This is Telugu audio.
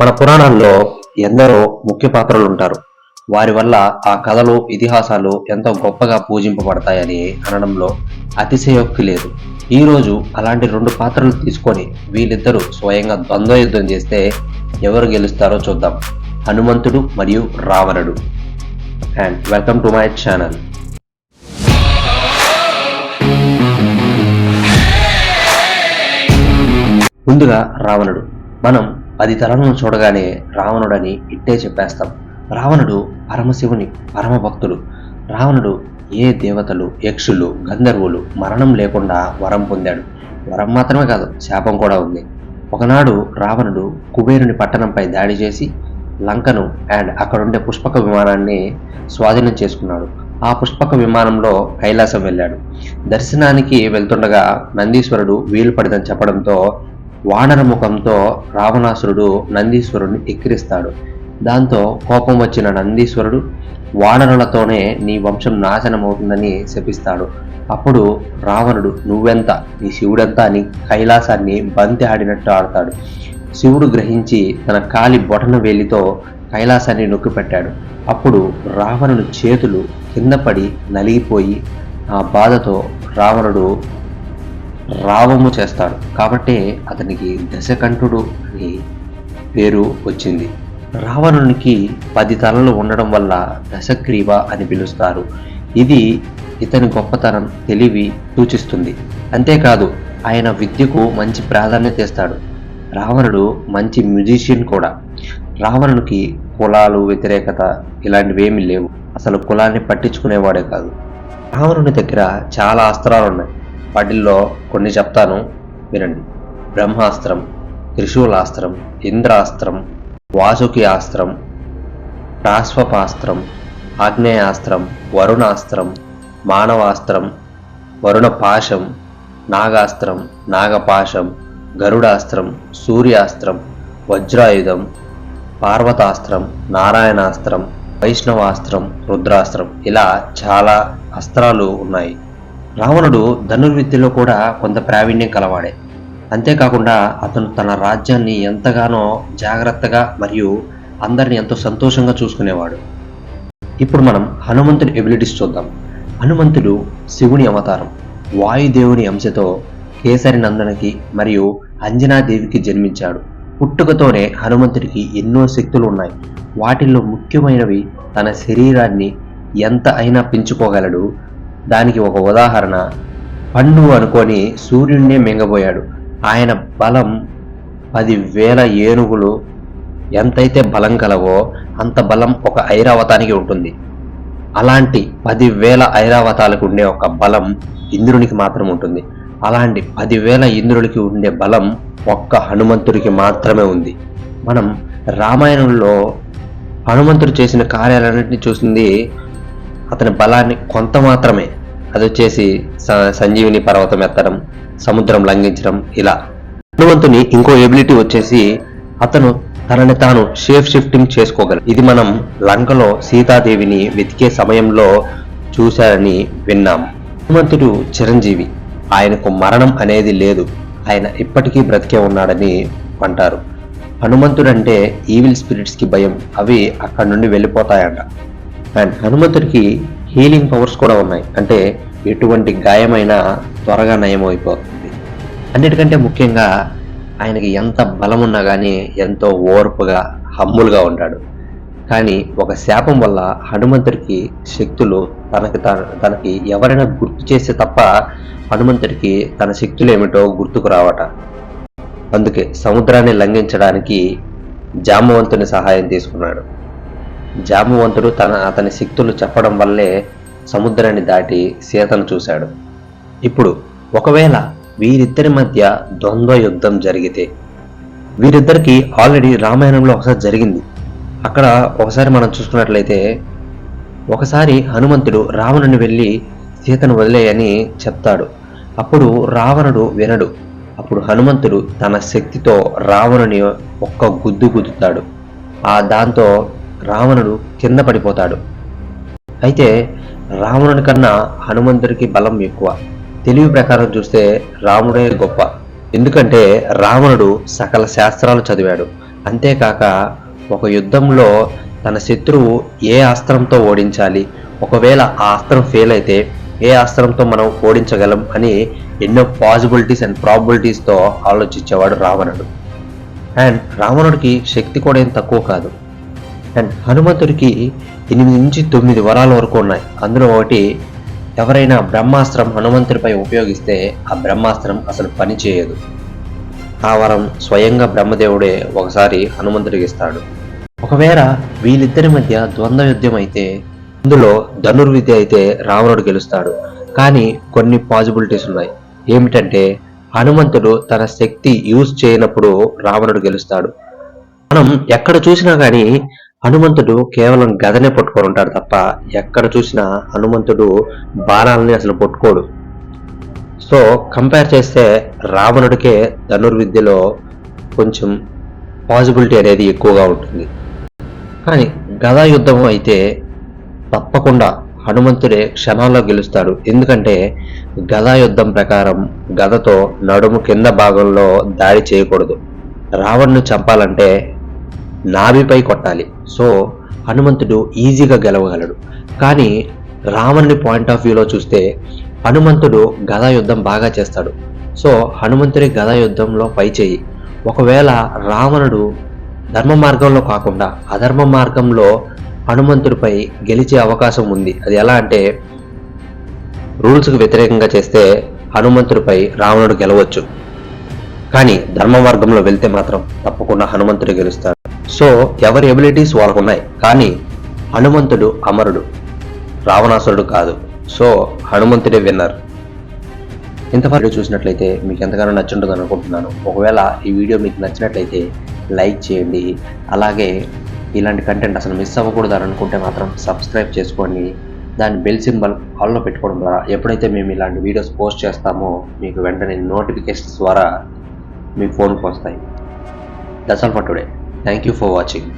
మన పురాణాల్లో ఎందరో ముఖ్య పాత్రలు ఉంటారు. వారి వల్ల ఆ కథలు ఇతిహాసాలు ఎంతో గొప్పగా పూజింపబడతాయని అనడంలో అతిశయోక్తి లేదు. ఈ రోజు అలాంటి రెండు పాత్రలు తీసుకొని వీళ్ళిద్దరూ స్వయంగా ద్వంద్వ యుద్ధం చేస్తే ఎవరు గెలుస్తారో చూద్దాం. హనుమంతుడు మరియు రావణుడు. And welcome to my channel ముందుగా రావణుడు. మనం పది తలలను చూడగానే రావణుడని ఇట్టే చెప్పేస్తాం. రావణుడు పరమశివుని పరమభక్తుడు. రావణుడు ఏ దేవతలు యక్షులు గంధర్వులు మరణం లేకుండా వరం పొందాడు. వరం మాత్రమే కాదు శాపం కూడా ఉంది. ఒకనాడు రావణుడు కుబేరుని పట్టణంపై దాడి చేసి లంకను అండ్ అక్కడుండే పుష్పక విమానాన్ని స్వాధీనం చేసుకున్నాడు. ఆ పుష్పక విమానంలో కైలాసం వెళ్ళాడు. దర్శనానికి వెళ్తుండగా నందీశ్వరుడు వీలు పడిదని చెప్పడంతో వానర ముఖంతో రావణాసురుడు నందీశ్వరుడిని ఎక్కిరిస్తాడు. దాంతో కోపం వచ్చిన నందీశ్వరుడు వానరులతోనే నీ వంశం నాశనమవుతుందని శపిస్తాడు. అప్పుడు రావణుడు నువ్వెంత? నీ శివుడెంత? అని కైలాసాన్ని బంతి ఆడినట్టు ఆడతాడు. శివుడు గ్రహించి తన కాలి బొటన వేలితో కైలాసాన్ని నొక్కిపెట్టాడు. అప్పుడు రావణుని చేతులు కింద పడి నలిగిపోయి ఆ బాధతో రావణుడు రావము చేస్తాడు. కాబట్టే అతనికి దశకంఠుడు అని పేరు వచ్చింది. రావణునికి పది తలలు ఉండడం వల్ల దశగ్రీవ అని పిలుస్తారు. ఇది ఇతని గొప్పతనం తెలివి సూచిస్తుంది. అంతేకాదు ఆయన విద్యకు మంచి ప్రాధాన్యత ఇస్తాడు. రావణుడు మంచి మ్యూజిషియన్ కూడా. రావణునికి కులాలు వ్యతిరేకత ఇలాంటివేమీ లేవు. అసలు కులాన్ని పట్టించుకునేవాడే కాదు. రావణుని దగ్గర చాలా అస్త్రాలు ఉన్నాయి వాటిల్లో కొన్ని చెప్తాను. వినండి. బ్రహ్మాస్త్రం త్రిశూలాస్త్రం ఇంద్రాస్త్రం వాసుకి ఆస్త్రం ప్రాశ్వపాస్త్రం ఆగ్నేయాస్త్రం వరుణాస్త్రం మానవాస్త్రం వరుణ పాశం నాగాస్త్రం నాగపాశం గరుడాస్త్రం సూర్యాస్త్రం వజ్రాయుధం పార్వతాస్త్రం నారాయణాస్త్రం వైష్ణవాస్త్రం రుద్రాస్త్రం. ఇలా చాలా అస్త్రాలు ఉన్నాయి. రావణుడు ధనుర్విద్యలో కూడా కొంత ప్రావీణ్యం కలవాడే. అంతేకాకుండా అతను తన రాజ్యాన్ని ఎంతగానో జాగ్రత్తగా మరియు అందరిని ఎంతో సంతోషంగా చూసుకునేవాడు. ఇప్పుడు మనం హనుమంతుడి ఎబిలిటీస్ చూద్దాం. హనుమంతుడు శివుని అవతారం వాయుదేవుని అంశతో కేసరి నందనకి మరియు అంజనాదేవికి జన్మించాడు. పుట్టుకతోనే హనుమంతుడికి ఎన్నో శక్తులు ఉన్నాయి. వాటిల్లో ముఖ్యమైనవి తన శరీరాన్ని ఎంత అయినా పెంచుకోగలడు దానికి ఒక ఉదాహరణ. పండు అనుకొని సూర్యుడినే మింగబోయాడు. ఆయన బలం పదివేల ఏనుగులు ఎంతైతే బలం కలవో అంత బలం ఒక ఐరావతానికి ఉంటుంది. అలాంటి పదివేల ఐరావతాలకు ఉండే ఒక బలం ఇంద్రునికి మాత్రం ఉంటుంది. అలాంటి పదివేల ఇంద్రుడికి ఉండే బలం ఒక్క హనుమంతుడికి మాత్రమే ఉంది. మనం రామాయణంలో హనుమంతుడు చేసిన కార్యాలన్నింటినీ చూసింది అతని బలాన్ని కొంత మాత్రమే అది వచ్చేసి సంజీవిని పర్వతం ఎత్తడం సముద్రం లంఘించడం ఇలా. హనుమంతుని ఇంకో ఎబిలిటీ వచ్చేసి అతను తనని తాను షేప్ షిఫ్టింగ్ చేసుకోగలడు. ఇది మనం లంకలో సీతాదేవిని వెతికే సమయంలో చూశారని విన్నాం. హనుమంతుడు చిరంజీవి ఆయనకు మరణం అనేది లేదు. ఆయన ఇప్పటికీ బ్రతికే ఉన్నాడని అంటారు. హనుమంతుడంటే ఈవిల్ స్పిరిట్స్కి భయం. అవి అక్కడి నుండి వెళ్ళిపోతాయంట. అండ్ హనుమంతుడికి హీలింగ్ పవర్స్ కూడా ఉన్నాయి. అంటే ఎటువంటి గాయమైనా త్వరగా నయం అయిపోతుంది అన్నిటికంటే ముఖ్యంగా ఆయనకి ఎంత బలం ఉన్నా కానీ ఎంతో ఓర్పుగా హమ్ములుగా ఉంటాడు. కానీ ఒక శాపం వల్ల హనుమంతుడికి శక్తులు తనకి తనకి ఎవరైనా గుర్తు చేస్తే తప్ప హనుమంతుడికి తన శక్తులు ఏమిటో గుర్తుకు రావట. అందుకే సముద్రాన్ని లంఘించడానికి జామవంతుని సహాయం తీసుకున్నాడు. జామవంతుడు తన అతని శక్తులు చెప్పడం వల్లే సముద్రాన్ని దాటి సీతను చూశాడు. ఇప్పుడు ఒకవేళ వీరిద్దరి మధ్య ద్వంద్వ యుద్ధం జరిగితే వీరిద్దరికి ఆల్రెడీ రామాయణంలో ఒకసారి జరిగింది. అక్కడ ఒకసారి మనం చూసుకున్నట్లయితే ఒకసారి హనుమంతుడు రావణుని వెళ్ళి సీతను వదిలేయని చెప్తాడు. అప్పుడు రావణుడు వినడు. అప్పుడు హనుమంతుడు తన శక్తితో రావణుని ఒక్క గుద్దు గుద్దుతాడు. ఆ దాంతో రావణుడు కింద పడిపోతాడు. అయితే రావణుని కన్నా హనుమంతుడికి బలం ఎక్కువ. తెలివి ప్రకారం చూస్తే రాముడే గొప్ప. ఎందుకంటే రావణుడు సకల శాస్త్రాలు చదివాడు. అంతేకాక ఒక యుద్ధంలో తన శత్రువు ఏ అస్త్రంతో ఓడించాలి ఒకవేళ ఆ అస్త్రం ఫెయిల్ అయితే ఏ అస్త్రంతో మనం ఓడించగలం అని ఎన్నో పాసిబిలిటీస్ అండ్ ప్రాబిలిటీస్తో ఆలోచించేవాడు రావణుడు. అండ్ రావణుడికి శక్తి కూడా ఏం తక్కువ కాదు. అండ్ హనుమంతుడికి ఎనిమిది నుంచి తొమ్మిది వరాల వరకు ఉన్నాయి. అందులో ఒకటి ఎవరైనా బ్రహ్మాస్త్రం హనుమంతుడిపై ఉపయోగిస్తే ఆ బ్రహ్మాస్త్రం అసలు పనిచేయదు ఆ వరం స్వయంగా బ్రహ్మదేవుడే ఒకసారి హనుమంతుడికి ఇస్తాడు. ఒకవేళ వీళ్ళిద్దరి మధ్య ద్వంద్వ యుద్ధం అయితే అందులో ధనుర్విద్య అయితే రావణుడు గెలుస్తాడు. కానీ కొన్ని పాజిబిలిటీస్ ఉన్నాయి. ఏమిటంటే హనుమంతుడు తన శక్తి యూజ్ చేయనప్పుడు రావణుడు గెలుస్తాడు. మనం ఎక్కడ చూసినా కానీ హనుమంతుడు కేవలం గదనే పట్టుకొని ఉంటాడు తప్ప ఎక్కడ చూసినా హనుమంతుడు బాణాలని అసలు పట్టుకోడు. సో కంపేర్ చేస్తే రావణుడికే ధనుర్విద్యలో కొంచెం పాసిబిలిటీ అనేది ఎక్కువగా ఉంటుంది. కానీ గదా యుద్ధం అయితే తప్పకుండా హనుమంతుడే క్షణాల్లో గెలుస్తాడు. ఎందుకంటే గదా యుద్ధం ప్రకారం గదతో నడుము కింద భాగంలో దాడి చేయకూడదు. రావణ్ణి చంపాలంటే నాభిపై కొట్టాలి. సో హనుమంతుడు ఈజీగా గెలవగలడు. కానీ రావణుని పాయింట్ ఆఫ్ వ్యూలో చూస్తే హనుమంతుడు గదా యుద్ధం బాగా చేస్తాడు. సో హనుమంతుడి గదా యుద్ధంలో పై చేయి. ఒకవేళ రావణుడు ధర్మ మార్గంలో కాకుండా అధర్మ మార్గంలో హనుమంతుడిపై గెలిచే అవకాశం ఉంది. అది ఎలా అంటే రూల్స్కు వ్యతిరేకంగా చేస్తే హనుమంతుడిపై రావణుడు గెలవచ్చు. కానీ ధర్మ మార్గంలో వెళ్తే మాత్రం తప్పకుండా హనుమంతుడు గెలుస్తాడు. సో ఎవరి ఎబిలిటీస్ వాళ్ళకు ఉన్నాయి కానీ హనుమంతుడు అమరుడు రావణాసురుడు కాదు. సో హనుమంతుడే విన్నర్ ఇంతవరకు చూసినట్లయితే మీకు ఎంతగానో నచ్చుంటుంది అనుకుంటున్నాను. ఒకవేళ ఈ వీడియో మీకు నచ్చినట్లయితే లైక్ చేయండి. అలాగే ఇలాంటి కంటెంట్ అసలు మిస్ అవ్వకూడదు అని అనుకుంటే మాత్రం సబ్స్క్రైబ్ చేసుకోండి. దాని బెల్ సింబల్ ఆల్లో పెట్టుకోవడం ద్వారా ఎప్పుడైతే మేము ఇలాంటి వీడియోస్ పోస్ట్ చేస్తామో మీకు వెంటనే నోటిఫికేషన్స్ ద్వారా మీ ఫోన్కి వస్తాయి. That's all for today. Thank you for watching